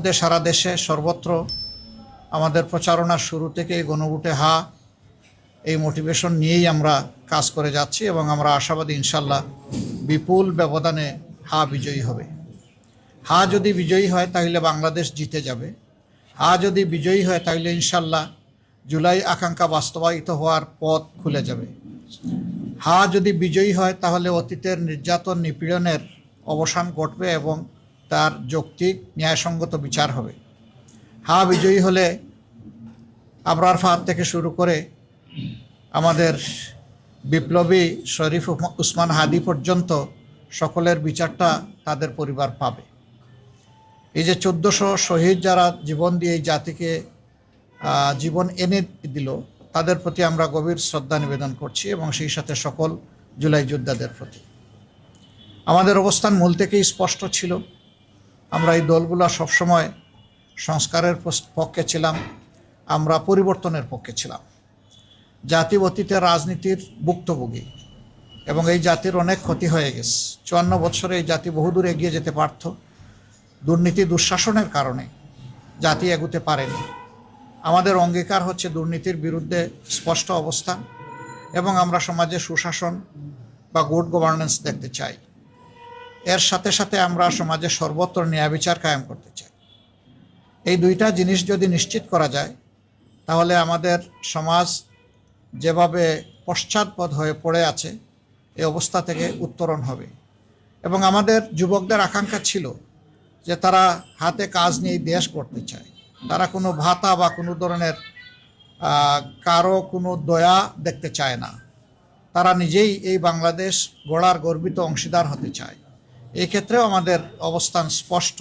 মধ্যে সারা দেশে সর্বত্র আমাদের প্রচারণার শুরু থেকে গণভোটে হা, এই মোটিভেশন নিয়েই আমরা কাজ করে যাচ্ছি এবং আমরা আশাবাদী ইনশাল্লাহ বিপুল ব্যবধানে হা বিজয়ী হবে। হা যদি বিজয়ী হয় তাহলে বাংলাদেশ জিতে যাবে। হা যদি বিজয়ী হয় তাহলে ইনশাল্লাহ জুলাই আকাঙ্ক্ষা বাস্তবায়িত হওয়ার পথ খুলে যাবে। হা যদি বিজয়ী হয় তাহলে অতীতের নির্যাতন নিপীড়নের অবসান ঘটবে এবং তার যৌক্তিক, ন্যায়সঙ্গত বিচার হবে। হা বিজয়ী হলে আবরার ফাহাদ থেকে শুরু করে আমাদের বিপ্লবী শরীফ উসমান হাদি পর্যন্ত সকলের বিচারটা তাদের পরিবার পাবে। এই যে চোদ্দোশো শহীদ যারা জীবন দিয়ে এই জাতিকে জীবন এনে দিল, তাদের প্রতি আমরা গভীর শ্রদ্ধা নিবেদন করছি এবং সেই সাথে সকল জুলাই যোদ্ধাদের প্রতি। আমাদের অবস্থান মূল থেকেই স্পষ্ট ছিল। আমরা এই দলগুলো সবসময় সংস্কারের পক্ষে ছিলাম, আমরা পরিবর্তনের পক্ষে ছিলাম। জাতি অতীতের রাজনীতির ভুক্তভোগী এবং এই জাতির অনেক ক্ষতি হয়ে গেছে। চুয়ান্ন বছরে এই জাতি বহুদূর এগিয়ে যেতে পারত। দুর্নীতি দুঃশাসনের কারণে জাতি এগুতে পারেনি। আমাদের অঙ্গীকার হচ্ছে দুর্নীতির বিরুদ্ধে স্পষ্ট অবস্থান এবং আমরা সমাজে সুশাসন বা গুড গভর্নেন্স দেখতে চাই। এর সাথে সাথে আমরা সমাজে সর্বত্র ন্যায় বিচার কায়েম করতে চাই। এই দুইটা জিনিস যদি নিশ্চিত করা যায়, তাহলে আমাদের সমাজ যেভাবে পশ্চাৎপদ হয়ে পড়ে আছে এই অবস্থা থেকে উত্তরণ হবে। এবং আমাদের যুবকদের আকাঙ্ক্ষা ছিল যে তারা হাতে কাজ নিয়ে দেশ করতে চায়। তারা কোনো ভাতা বা কোনো ধরনের কারও কোনো দয়া দেখতে চায় না। তারা নিজেই এই বাংলাদেশ গড়ার গর্বিত অংশীদার হতে চায়। এই ক্ষেত্রেও আমাদের অবস্থান স্পষ্ট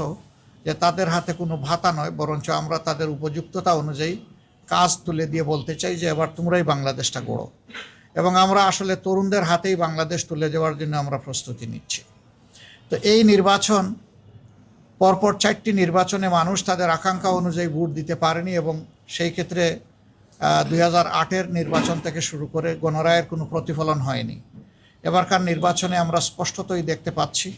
যে তাদের হাতে কোনো ভাতা নয়, বরঞ্চ আমরা তাদের উপযুক্ততা অনুযায়ী কাজ তুলে দিয়ে বলতে চাই যে এবার তোমরাই বাংলাদেশটা গড়ো। এবং আমরা আসলে তরুণদের হাতেই বাংলাদেশ তুলে যাওয়ার জন্য আমরা প্রস্তুতি নিচ্ছি। তো এই নির্বাচন, পরপর চারটি নির্বাচনে মানুষ তাদের আকাঙ্ক্ষা অনুযায়ী ভোট দিতে পারেনি এবং সেই ক্ষেত্রে দুই হাজার নির্বাচন থেকে শুরু করে গণরায়ের কোনো প্রতিফলন হয়নি। এবারকার নির্বাচনে আমরা স্পষ্টতই দেখতে পাচ্ছি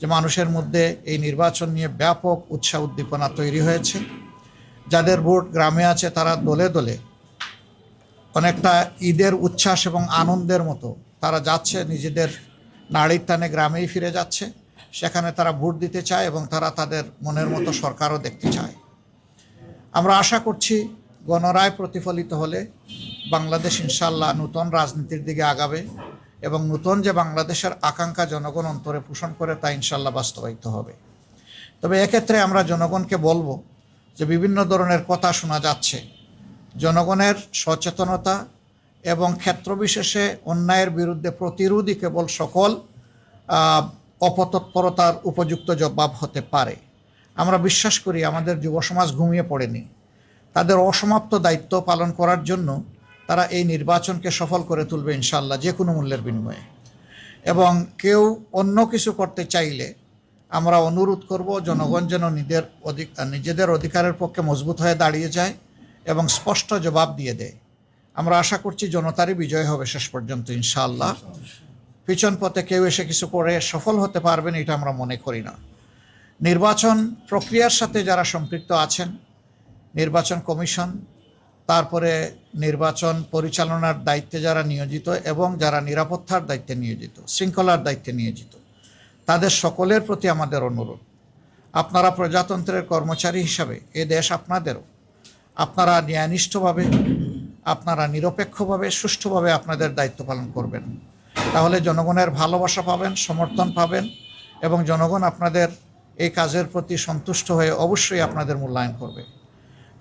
যে মানুষের মধ্যে এই নির্বাচন নিয়ে ব্যাপক উৎসাহ উদ্দীপনা তৈরি হয়েছে। যাদের ভোট গ্রামে আছে তারা দলে দলে অনেকটা ঈদের উচ্ছ্বাস এবং আনন্দের মতো তারা যাচ্ছে, নিজেদের নাড়ির টানে গ্রামেই ফিরে যাচ্ছে। সেখানে তারা ভোট দিতে চায় এবং তারা তাদের মনের মতো সরকারও দেখতে চায়। আমরা আশা করছি গণরায় প্রতিফলিত হলে বাংলাদেশ ইনশাল্লাহ নূতন রাজনীতির দিকে আগাবে। এবং নূতন যে বাংলাদেশের আকাঙ্ক্ষা জনগণ অন্তরে পোষণ করে, তা ইনশাল্লাহ বাস্তবায়িত হবে। তবে এক্ষেত্রে আমরা জনগণকে বলব যে বিভিন্ন ধরনের কথা শোনা যাচ্ছে। জনগণের সচেতনতা এবং ক্ষেত্রবিশেষে অন্যায়ের বিরুদ্ধে প্রতিরোধই কেবল সকল অপতৎপরতার উপযুক্ত জবাব হতে পারে। আমরা বিশ্বাস করি আমাদের যুব সমাজ ঘুমিয়ে পড়েনি। তাদের অসমাপ্ত দায়িত্ব পালন করার জন্য তারা এই নির্বাচনকে সফল করে তুলবে ইনশাল্লাহ যে কোনো মূল্যের বিনিময়ে। এবং কেউ অন্য কিছু করতে চাইলে আমরা অনুরোধ করব, জনগণ যেন নিজের অধিক নিজেদের অধিকারের পক্ষে মজবুত হয়ে দাঁড়িয়ে যায় এবং স্পষ্ট জবাব দিয়ে দেয়। আমরা আশা করছি জনতারই বিজয় হবে শেষ পর্যন্ত ইনশাআল্লাহ। পিছন পথে কেউ এসে কিছু করে সফল হতে পারবেন এটা আমরা মনে করি না। নির্বাচন প্রক্রিয়ার সাথে যারা সম্পৃক্ত আছেন, নির্বাচন কমিশন তারপরে নির্বাচন পরিচালনার দায়িত্বে যারা নিয়োজিত এবং যারা নিরাপত্তার দায়িত্বে নিয়োজিত, শৃঙ্খলার দায়িত্বে নিয়োজিত, তাদের সকলের প্রতি আমাদের অনুরোধ। আপনারা প্রজাতন্ত্রের কর্মচারী হিসাবে এ দেশ আপনাদেরও, আপনারা ন্যায়নিষ্ঠভাবে, আপনারা নিরপেক্ষভাবে, সুষ্ঠুভাবে আপনাদের দায়িত্ব পালন করবেন। তাহলে জনগণের ভালোবাসা পাবেন, সমর্থন পাবেন এবং জনগণ আপনাদের এই কাজের প্রতি সন্তুষ্ট হয়ে অবশ্যই আপনাদের মূল্যায়ন করবে।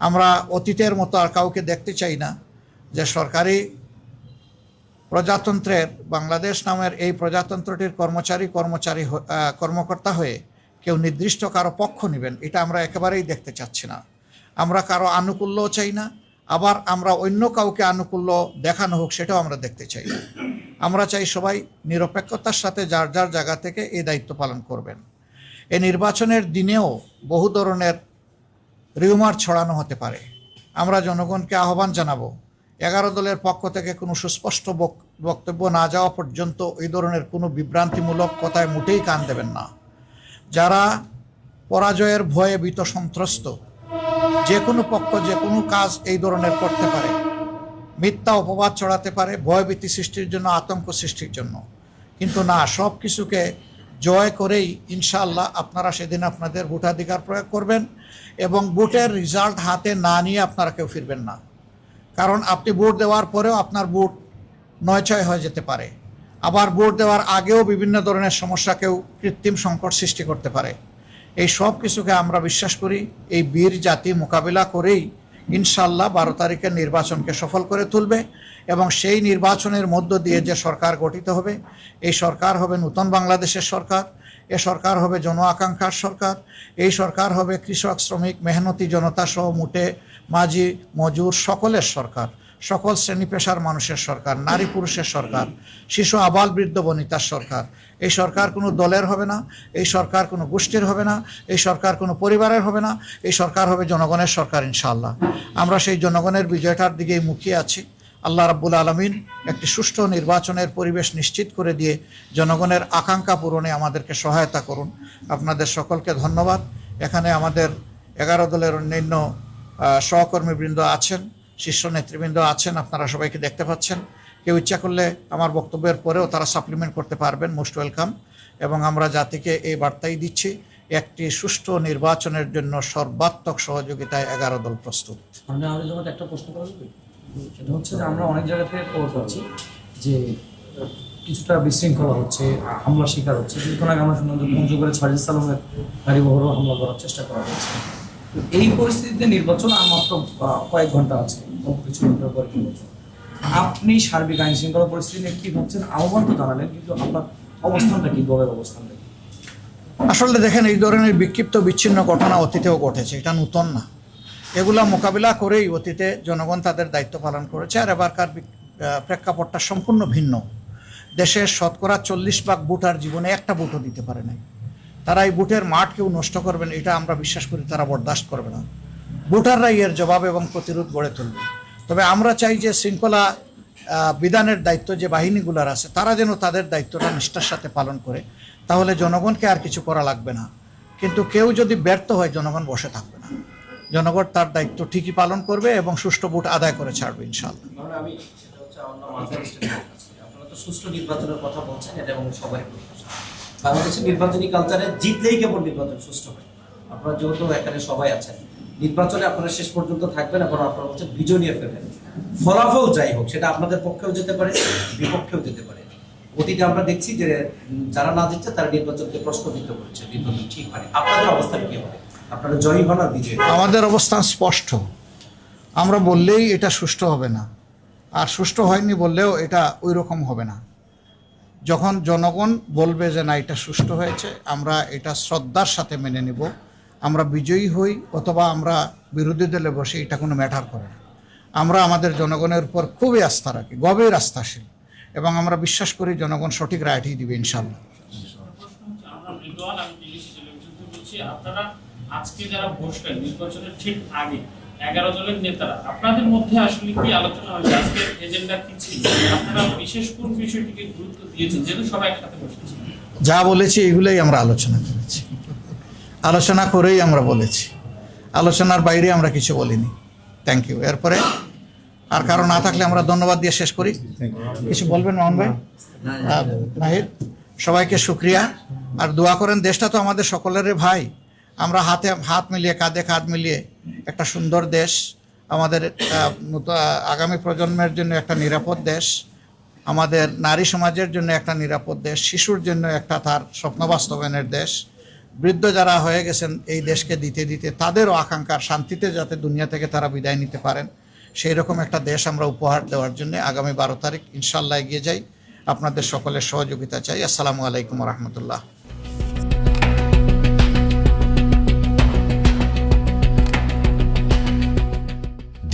আমরা অতীতের মতো আর কাউকে দেখতে চাই না যে সরকারি প্রজাতন্ত্রের বাংলাদেশ নামের এই প্রজাতন্ত্রটির কর্মচারী কর্মচারী কর্মকর্তা হয়ে কেউ নির্দিষ্ট কারও পক্ষ নেবেন, এটা আমরা একেবারেই দেখতে চাচ্ছি না। আমরা কারও আনুকূল্যও চাই না, আবার আমরা অন্য কাউকে আনুকূল্য দেখানো হোক সেটাও আমরা দেখতে চাই না। আমরা চাই সবাই নিরপেক্ষতার সাথে যার যার জায়গা থেকে এই দায়িত্ব পালন করবেন। এই নির্বাচনের দিনেও বহু ধরনের রিউমার ছড়ানো হতে পারে। আমরা জনগণকে আহ্বান জানাব, এগারো দলের পক্ষ থেকে কোনো সুস্পষ্ট বক- বক্তব্য না যাওয়া পর্যন্ত এই ধরনের কোনো বিভ্রান্তিমূলক কথায় মোটেই কান দেবেন না। যারা পরাজয়ের ভয়ে ভীত সন্ত্রস্ত, যে কোনো পক্ষ, যে কোনো কাজ এই ধরনের করতে পারে। মিথ্যা অপবাদ ছড়াতে পারে, ভয়ভীতি সৃষ্টির জন্য, আতঙ্ক সৃষ্টির জন্য। কিন্তু না, সব কিছুকে জয় করেই ইনশাআল্লাহ আপনারা সেদিন আপনাদের ভোটাধিকার প্রয়োগ করবেন। এবং ভোটের রেজাল্ট হাতে না নিয়ে আপনারা কেউ ফিরবেন না। কারণ আপনি ভোট দেওয়ার পরেও আপনার ভোট নয় ছয় হয়ে যেতে পারে। আবার ভোট দেওয়ার আগেও বিভিন্ন ধরনের সমস্যা কেউ কৃত্রিম সংকট সৃষ্টি করতে পারে। এই সব কিছুকে আমরা বিশ্বাস করি, এই বীর জাতি মোকাবিলা করেই ইনশাল্লাহ বারো তারিখের নির্বাচনকে সফল করে তুলবে এবং সেই নির্বাচনের মধ্য দিয়ে যে সরকার গঠিত হবে, এই সরকার হবে নূতন বাংলাদেশের সরকার। এ সরকার হবে জন আকাঙ্ক্ষার সরকার, এই সরকার হবে কৃষক, শ্রমিক, মেহনতি জনতা সহ মুটে মাঝি, মজুর সকলের সরকার, সকল শ্রেণি পেশার মানুষের সরকার, নারী পুরুষের সরকার, শিশু, আবাল, বৃদ্ধ, বনিতার সরকার। এই সরকার কোনো দলের হবে না, এই সরকার কোনো গোষ্ঠীর হবে না, এই সরকার কোনো পরিবারের হবে না, এই সরকার হবে জনগণের সরকার ইনশাআল্লাহ। আমরা সেই জনগণের বিজয়টার দিকেই মুখিয়ে আছি। আল্লাহ রাব্বুল আলমিন একটি সুষ্ঠু নির্বাচনের পরিবেশ নিশ্চিত করে দিয়ে জনগণের আকাঙ্ক্ষা পূরণে আমাদেরকে সহায়তা করুন। আপনাদের সকলকে ধন্যবাদ। এখানে আমাদের এগারো দলের অন্যান্য সহকর্মীবৃন্দ আছেন, শীর্ষ নেতৃবৃন্দ আছেন, আপনারা সবাইকে দেখতে পাচ্ছেন। কেউ ইচ্ছা করলে আমার বক্তব্যের পরেও তারা সাপ্লিমেন্ট করতে পারবেন মোস্ট ওয়েলকাম এবং আমরা জাতিকে এই বার্তাই দিচ্ছি, একটি সুষ্ঠু নির্বাচনের জন্য সর্বাত্মক সহযোগিতায় এগারো দল প্রস্তুত। একটা প্রশ্ন করা সেটা হচ্ছে যে আমরা অনেক জায়গা থেকে খবর পাচ্ছি যে কিছুটা বিশৃঙ্খলা হচ্ছে হামলা শিকার হচ্ছে। কিছুক্ষণ আগে আমরা শুনলাম যে পঞ্চগড়ে ছাজিদ সালামের গাড়ি বহরও হামলা করার চেষ্টা করা হয়েছে। তো এই পরিস্থিতিতে নির্বাচন আর মাত্র কয়েক ঘণ্টা আছে কিছু ঘণ্টার পর নির্বাচন। আপনি সার্বিক আইন শৃঙ্খলা পরিস্থিতি নিয়ে কি ভাবছেন? আহ্বান তো জানালেন, কিন্তু আপনার অবস্থানটা কি, দলের অবস্থানটা আসলে দেখেন, এই ধরনের বিক্ষিপ্ত বিচ্ছিন্ন ঘটনা অতীতেও ঘটেছে। এটা নূতন না। এগুলা মোকাবিলা করেই অতীতে জনগণ তাদের দায়িত্ব পালন করেছে, আর এবারকার প্রেক্ষাপটটা সম্পূর্ণ ভিন্ন। দেশের শতকরা চল্লিশ ভাগ ভোটার জীবনে একটা ভোটও দিতে পারে নাই। তারা এই ভোটের মাঠ কেউ নষ্ট করবেন, এটা আমরা বিশ্বাস করি, তারা বরদাস্ত করবে না। ভোটাররাই এর জবাব এবং প্রতিরোধ গড়ে তুলবে। তবে আমরা চাই যে শৃঙ্খলা বিধানের দায়িত্ব যে বাহিনীগুলোর আছে, তারা যেন তাদের দায়িত্বটা নিষ্ঠার সাথে পালন করে, তাহলে জনগণকে আর কিছু করা লাগবে না। কিন্তু কেউ যদি ব্যর্থ হয়, জনগণ বসে থাকবে না। জনগণ তার দায়িত্ব ঠিকই পালন করবে এবং সুষ্ঠু ভোট আদায় করে ছাড়বে ইনশাল্লাহ সুষ্ঠু নির্বাচনের কথা বলছেন, এটা এবং প্রত্যাশা। বাংলাদেশের নির্বাচনী কালচারে জিতলেই কেবল নির্বাচন সুষ্ঠু হয়। আপনারা যেহেতু এখানে সবাই আছেন, নির্বাচনে আপনারা শেষ পর্যন্ত থাকবেন এবং আপনারা হচ্ছে বিজয় নিয়ে ফেলবেন। ফলাফল যাই হোক, সেটা আপনাদের পক্ষেও যেতে পারে, বিপক্ষেও যেতে পারে। অতীতে আমরা দেখছি যে যারা না জিতছে, তারা নির্বাচনকে প্রশ্নবিদ্ধ করেছে, নির্বাচন ঠিক হয় আপনাদের অবস্থান কি হবে? আপনারা জয়ী হন আর বিজয়ী আমাদের অবস্থান স্পষ্ট। আমরা বললেই এটা সুষ্ঠু হবে না। আর সুষ্ঠু হয়নি বললেও এটা ওই রকম হবে না। যখন জনগণ বলবে যে না এটা সুষ্ঠু হয়েছে আমরা এটা শ্রদ্ধার সাথে মেনে নেব। আমরা বিজয়ী হই অথবা আমরা বিরোধী দলে বসে এটা কোনো ম্যাটার করে না। আমরা আমাদের জনগণের উপর খুবই আস্থা রাখি গভীর আস্থাশীল। এবং আমরা বিশ্বাস করি জনগণ সঠিক রায়টি দিবে ইনশাল্লাহ আপনারা আজকে যারা বসলেন নির্বাচনের ঠিক আগে এগারো দলের নেতারা আপনাদের মধ্যে আসলে কি আলোচনা হয়েছে? আজকের এজেন্ডা কি ছিল? আপনারা বিশেষ কোন বিষয়টিকে গুরুত্ব দিয়েছেন? যেহেতু সবাই একসাথে বসেছি। যা বলেছি এগুলোই আমরা আলোচনা করেছি। আলোচনা করেই আমরা বলেছি। আলোচনার বাইরে আমরা কিছু বলিনি। থ্যাংক ইউ এরপরে আর কারও না থাকলে আমরা ধন্যবাদ দিয়ে শেষ করি। কিছু বলবেন মোহন ভাই? নাহিদ? সবাইকে শুক্রিয়া। আর দোয়া করেন দেশটা তো আমাদের সকলেরই ভাই। আমরা হাতে হাত মিলিয়ে, কাঁধে কাঁধ মিলিয়ে একটা সুন্দর দেশ, আমাদের আগামী প্রজন্মের জন্য একটা নিরাপদ দেশ, আমাদের নারী সমাজের জন্য একটা নিরাপদ দেশ, শিশুর জন্য একটা তার স্বপ্ন বাস্তবায়নের দেশ। বৃদ্ধ যারা হয়ে গেছেন এই দেশকে দিতে দিতে তাদেরও আকাঙ্ক্ষার শান্তিতে যাতে দুনিয়া থেকে তারা বিদায় নিতে পারেন সেই রকম একটা দেশ আমরা উপহার দেওয়ার জন্য আগামী বারো তারিখ ইনশাল্লাহ এগিয়ে যাই। আপনাদের সকলের সহযোগিতা চাই। আসসালামু আলাইকুম রহমতুল্লাহ।